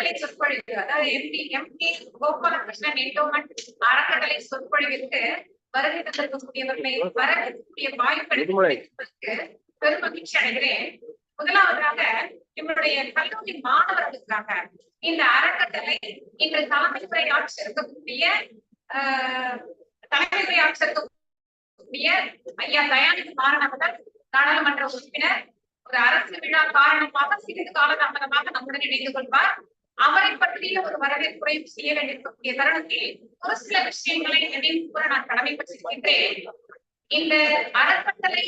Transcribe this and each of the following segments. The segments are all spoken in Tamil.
அறக்கட்டளை சொற்பொழிவு. அதாவது எம்பி எம்பி கோபாலகிருஷ்ணன் என்டோமெண்ட் அறக்கட்டளை சொற்பொழிவிற்கு வருகை தந்திருக்கக்கூடியவர்களை வரக்கூடிய வாய்ப்பு பெரும் மகிழ்ச்சி அடைகிறேன். முதலாவதாக நம்முடைய கல்லூரி மாணவர்களுக்காக இந்த அறக்கட்டளை இன்று தலைமைத்துறை ஆட்சி இருக்கக்கூடிய தலைமைத்துறை ஆட்சி இருக்கக்கூடிய ஐயா தயாநிதி அவர்கள் நாடாளுமன்ற உறுப்பினர் ஒரு அரசு விழா காரணமாக சிறிது காலதாமதமாக நம்முடன் இணைந்து கொள்வார். அவரை பற்றிய ஒரு வரவேற்புரையும் செய்ய வேண்டியிருக்கக்கூடிய தருணத்தில் ஒரு சில விஷயங்களை நினைவு கூற நான் கடமைப்பட்டிருக்கின்றேன். இந்த அறக்கட்டளை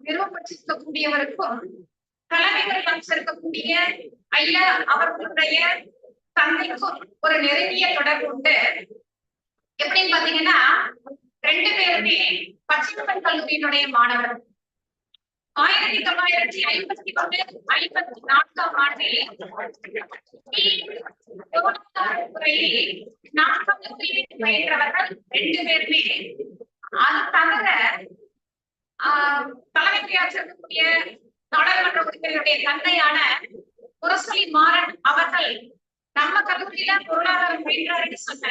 நிறுவப்பட்டிருக்கக்கூடியவருக்கும் தலைமைகள் அமைச்சிருக்கக்கூடிய ஐயா அவர்களுடைய தந்தைக்கும் ஒரு நெருங்கிய தொடர்பு உண்டு. எப்படின்னு பாத்தீங்கன்னா ரெண்டு பேருமே பச்சிமன் கல்லூரியினுடைய மாணவர் ஆயிரத்தி தொள்ளாயிரத்தி ஐம்பத்தி ஒன்று ஐம்பத்தி நான்காம் ஆண்டில் பொருளாதார நான்காவது பயின்றவர்கள் ரெண்டு பேருமே. அது தவிர ஆஹ் நாடாளுமன்ற உறுப்பினருடைய தந்தையான முரசொலி மாறன் அவர்கள் நம்ம கல்லூரியில பொருளாதாரம் பயின்றாருன்னு சொன்ன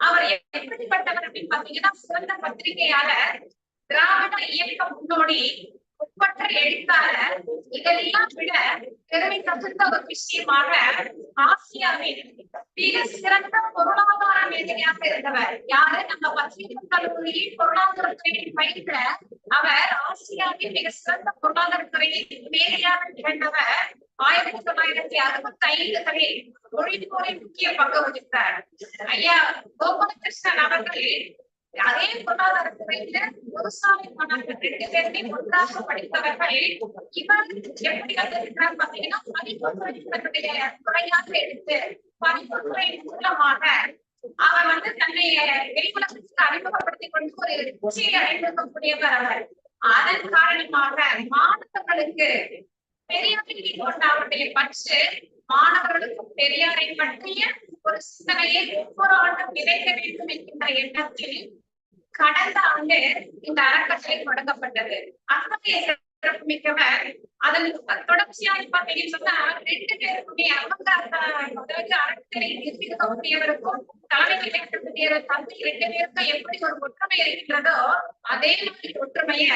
அவர் எப்படிப்பட்டவர் அப்படின்னு பாத்தீங்கன்னா சிறந்த பத்திரிகையாளர் திராவிட இயக்க முன்னோடி ஒப்பற்ற எழுத்தாளர் இதெல்லாம் விட பெருமை தகுந்த ஒரு விஷயமாக ஆசியாவின் மிக சிறந்த பொருளாதார மேதையாக இருந்தவர். யாரு? நம்ம பத்திரிகை கல்லூரியில் பொருளாதாரத்துறையில் பயின்ற அவர் ஆசியாவின் மிக சிறந்த பொருளாதார துறையில் மேதையாக திகழ்ந்தவர். ஆயிரத்தி தொள்ளாயிரத்தி அறுபத்தி ஐந்துகளில் மொழிப்போரை முக்கிய பங்கு வகித்தார். ஐயா கோபாலகிருஷ்ணன் அவர்கள் அதே பொருளாதாரத்துறையில விவசாய மாணவர்கள் ரெண்டு பேருமே ஒன்றாக படித்தவர்கள். இவர் எப்படி வந்திருக்கிறார் பாத்தீங்கன்னா பதிப்புத்துறை தன்னுடைய துறையாக எடுத்து பதிப்புத்துறை மூலமாக அவர் வந்து தன்னை வெளியுலகத்துக்கு அறிமுகப்படுத்திக் கொண்டு ஒரு உச்சியை அடைந்திருக்கக்கூடியவர் அவர். அதன் காரணமாக மாணவர்களுக்கு பெரியாரை கொண்ட அவருடைய பற்று மாணவர்களுக்கும் பெரியாரை பற்றிய ஒரு சிந்தனையை ஒவ்வொரு ஆண்டும் விதைக்க வேண்டும் என்கின்ற எண்ணத்தில் கடந்த ஆண்டு இந்த அறக்கட்டளை தொடங்கப்பட்டது. அத்தகைய சிறப்பு மிக்கவர் அதன் தொடர்ச்சியா பார்த்தீங்கன்னு சொன்னா ரெண்டு பேருக்குமே அவங்க அதாவது அறக்கட்டளை நிர்வகிக்கக்கூடியவருக்கும் தலைமை நிலையக்கூடிய தந்தை ரெண்டு பேருக்கும் எப்படி ஒரு ஒற்றுமை இருக்கின்றதோ அதே மாதிரி ஒற்றுமைய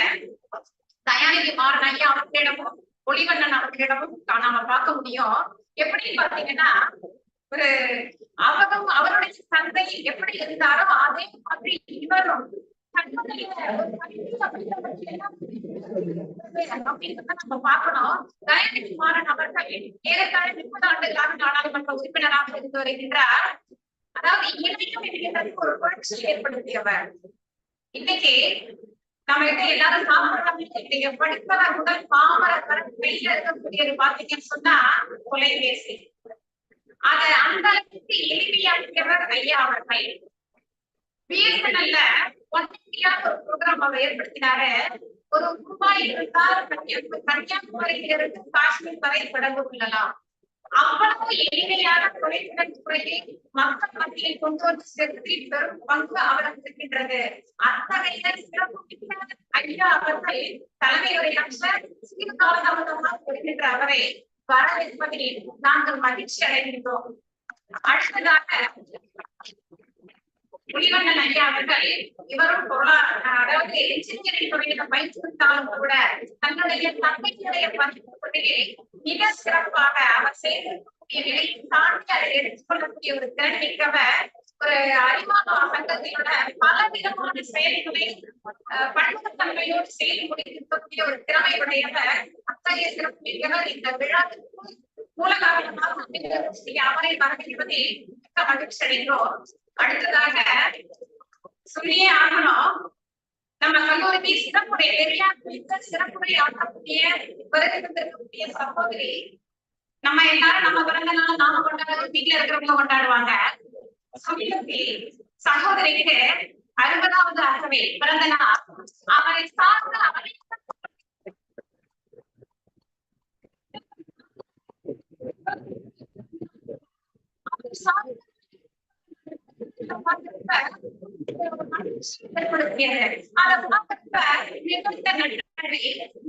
தயாநிதி மாறன் ஐயா அவர்களிடமும் ஒளிவண்ணன் அவர்களிடமும் நாம பார்க்க முடியும். எப்படின்னு பாத்தீங்கன்னா ஒரு அவரும் அவருடைய தந்தை எப்படி இருந்தாரோ அதே மாதிரி இவரும். தன்னுடைய நம்ம பார்க்கணும். அவர்கள் ஏறத்தாழ முப்பது ஆண்டுகளாக நாடாளுமன்ற உறுப்பினராக இருந்து வருகின்றார். அதாவது இலக்கியம் என்கின்றது ஒரு புரட்சி ஏற்படுத்தியவர். இன்னைக்கு நம்ம கிட்ட எல்லாரும் சாப்பிடுறாங்க நீங்க படிப்பவர் முதல் பாமர வரை கையில இருக்கக்கூடியது பாத்தீங்கன்னு சொன்னா தொலைபேசி. அத அந்த அளவுக்கு எளிமையாக்கியவர் ஐயா அவர்கள். பிஎஸ்என்எல்ல ஒன் ஒரு ப்ரோக்ராம் அவர் ஏற்படுத்தினாரு. ஒரு ரூபாய் இருந்தால் கன்னியாகுமரியிலிருந்து காஷ்மீர் வரை தொடர்பு கொள்ளலாம். அவ்வளவு எளிமையான தொலைத்தொடர்பு துறையை மக்கள் மத்தியில் கொண்டு வந்து சேர்ப்பதில் பெரும் பங்கு அவருக்கு இருக்கின்றது அத்தகைய சிறப்பு ஐயா அவர்கள் தலைமை உரையாற்ற சிறு காலதாமதமாக வருகின்ற அவரை. வரவேற்பதில் நாங்கள் மகிழ்ச்சி அடைகின்றோம். அடுத்ததாக புலிவண்ணன் ஐயா அவர்கள் இவரும் பொருளாதார அதாவது என்ஜினியரிங் துறையில பயிற்றுவித்தாலும் கூட தன்னுடைய தந்தையினுடைய பதிப்பு மிக சிறப்பாக அவர் செய்திருக்கக்கூடிய நிலையை தாண்டி அதை எடுத்துக்கொள்ளக்கூடிய ஒரு திறன் மிக்கவர் ஒரு அறிவான சங்கத்தினோட பல விதமான செயல்களை பன்முகத்தன்மையோடு செய்து முடித்திருக்கக்கூடிய ஒரு திறமை உடையவர் அத்தகைய சிறப்பு மிக்கவர் இந்த விழாவிற்கு மூலகாரணமாக அமைந்திருக்கக்கூடிய அவரை வரவேற்பதில் மிக்க மகிழ்ச்சி அடைகிறோம் அடுத்ததாக சொல்லியே ஆகணும் நம்ம கல்லூரிக்கு சிறப்புடைய பெரியார் மிக்க சிறப்புடைய ஆற்றக்கூடிய வருகிறக்கூடிய சகோதரி நம்ம எல்லாரும் நம்ம பிறந்த நாள் நாம கொண்டாடுறது வீட்டுல இருக்கிறவங்க கொண்டாடுவாங்க. சகோதரிக்கு அறுபதாவது ஆகவே பிறந்த நாள் அவரை சார்ந்த அவரை சார்ந்த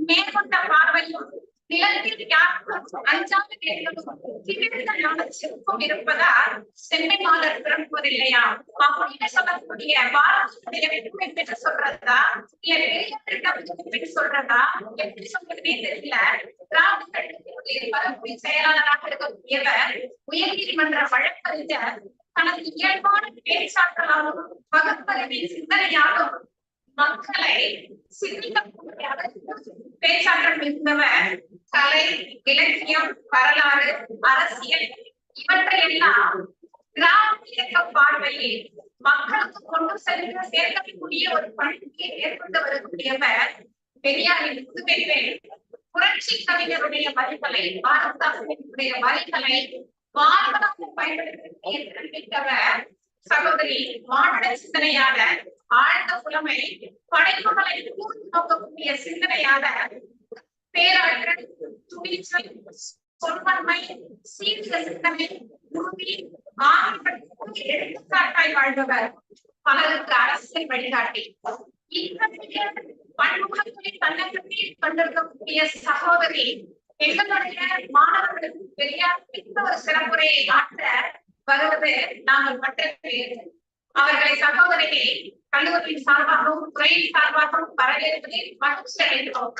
மேற்கொண்ட பார்வையும் நிலத்தில் யாருக்கும் அஞ்சாத கேட்கவும் திகழ்ந்த சிற்பம் இருப்பதால் சென்னை மாதர் பிறப்பதில்லையா? அப்படின்னு சொல்லக்கூடிய பாரதத்துடைய வெற்றி பெற்று சொல்றதா? இல்ல பெரிய சொல்றதா? எப்படி சொல்றதுனே தெரியல. திராவிட பரப்புரை செயலாளராக இருக்கக்கூடியவர் உயர்நீதிமன்ற வழக்கறிஞர் தனது இயல்பான பேச்சாற்றலாலும் வகுப்பறிவின் சிந்தனையாலும் மக்களை சிந்திக்கக்கூடிய பேச்சாற்றல் மிகுந்தவர் கலை இலக்கியம் வரலாறு அரசியல் இவற்றையெல்லாம் கிராம இயக்க பார்வையில் மக்களுக்கு கொண்டு சென்று சேர்க்கக்கூடிய ஒரு பணிக்கு ஏற்பட்டு வரக்கூடியவர் பெரியாரின் புதுமைகள் புரட்சி கவிஞருடைய வரிகளை பாரதாசனுடைய வரிகளை வாழ்வதற்கு பயன்படுத்தவர் சகோதரி மாநில சிந்தனையான ஆழ்ந்த புலமை படைப்புகளை கூர்ந்து நோக்கக்கூடிய சிந்தனையான பேராற்றல் துணிச்சல் சொல்வன்மை சீர்திருத்த சிந்தனை உறுதி ஆகியவற்றுக்கு எடுத்துக்காட்டாய் வாழ்பவர் பலருக்கு அரசியல் வழிகாட்டி இத்தகைய பன்முகத்தில் தன்னகத்தில் கொண்டிருக்கக்கூடிய சகோதரி எங்களுடைய மாணவர்களுக்கு பெரியார் மிக்க ஒரு சிறப்புரையை ஆற்ற வருவது நாங்கள் மட்டும் அவர்களை சகோதரியை கல்லூரியின் சார்பாகவும் துறையின் சார்பாகவும் வரவேற்பதில் மகிழ்ச்சி அடைந்தோம்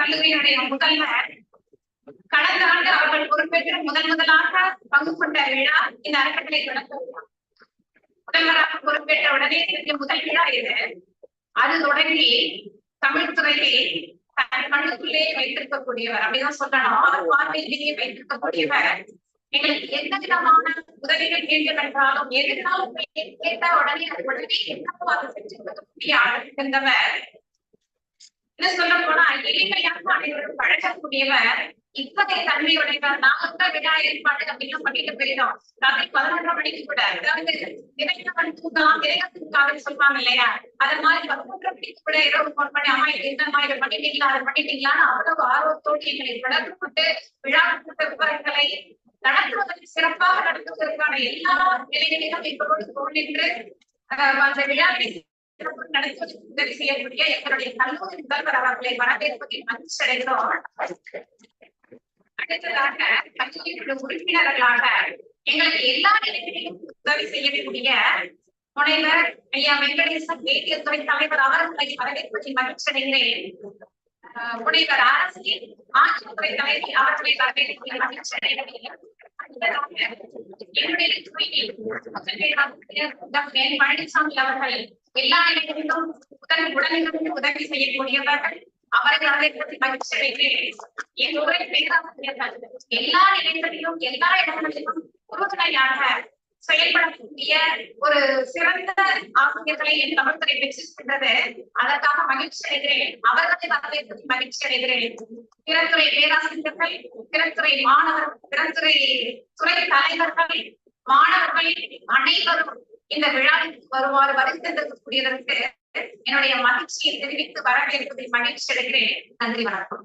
கல்லூரியினுடைய முதல்வர் கடந்த ஆண்டு அவர்கள் பொறுப்பேற்று முதன் முதலாக பங்கு கொண்ட விழா இந்த அறக்கட்டளை தொடக்கம் முதல்வராக பொறுப்பேற்ற உடனே இதற்கு முதல் விழா இது. அது தொடங்கி தமிழ் துறையை தன் கண்ணுக்குள்ளே வைத்திருக்கக்கூடியவர் அப்படிதான் சொல்லணும் அவர் பார்வையிலேயே வைத்திருக்கக்கூடியவர். எங்களுக்கு எந்த விதமான உதவிகள் வேண்டும் என்றாலும் எதுனாலும் கேட்ட உடனே அது உடனே என்னவோ அதை செஞ்சு கொடுக்கக்கூடிய ஆள் இருந்தவர். என்ன சொல்ல போனா எளிமையாக அனைவரும் பழகக்கூடியவர் இத்தகைய தன்மையுடையவர். நாங்க விழா ஏற்பாடு அப்படின்னு பண்ணிட்டு போயிடும் ராத்திரி பதினொன்றரை மணிக்கு கூட அதாவது நிறைய மணி தூங்கலாம் நிறைய சொல்லுவாங்க இல்லையா? அது மாதிரி பதினொன்றரை மணிக்கு கூட இரவு போன் பண்ணி அம்மா இது என்னம்மா இதை பண்ணிட்டீங்களா அதை பண்ணிட்டீங்களான்னு அவ்வளவு ஆர்வத்தோடு எங்களை வளர்த்து கொண்டு விழா கூட்ட விவரங்களை நடத்துவதற்கு சிறப்பாக நடத்துவதற்கான எல்லா நிலைகளிலும் எங்களோடு தோன்றின்று அந்த விழாவை நடத்துவதற்கு உதவி செய்யக்கூடிய எங்களுடைய கல்லூரி முதல்வர் அவர்களை வரவேற்பதில் மகிழ்ச்சி அடைகிறோம் அடுத்ததாக கட்சியினுடைய உறுப்பினர்களாக எங்களுக்கு எல்லா நிலைகளிலும் உதவி செய்யக்கூடிய முனைவர் ஐயா வெங்கடேசன் வேதியத்துறை தலைவர் அவர்களை வரவேற்பதில் மகிழ்ச்சி அடைகிறேன் முனைவர் அரசு ஆட்சித்துறை தலைவி அவர்களை வரவேற்பதில் மகிழ்ச்சி அடைகிறேன் என்னுடைய துறையில் பழனிசாமி அவர்கள் எல்லா இடங்களிலும் உடல் உடலிலிருந்து உதவி செய்யக்கூடியவர்கள் அவர்கள் பற்றி மகிழ்ச்சி அடைகிறேன் என் உரை பேராசிரியர்கள் எல்லா நிலைகளிலும் எல்லா இடங்களிலும் உறுதுணையாக செயல்படக்கூடிய ஒரு சிறந்த ஆசிரியர்களை என் தமிழ்துறை பெற்றிருக்கின்றது அதற்காக மகிழ்ச்சி அடைகிறேன். அவர்களை வரவேற்பதில் மகிழ்ச்சி அடைகிறேன். திறத்துறை பேராசிரியர்கள் திறத்துறை மாணவர் திறத்துறை துறை தலைவர்கள் மாணவர்கள் அனைவரும் இந்த விழாவிற்கு வருமாறு வருகின்றதற்கு என்னுடைய மகிழ்ச்சியை தெரிவித்து வரவேற்பதில் மகிழ்ச்சி அடைகிறேன். நன்றி வணக்கம்.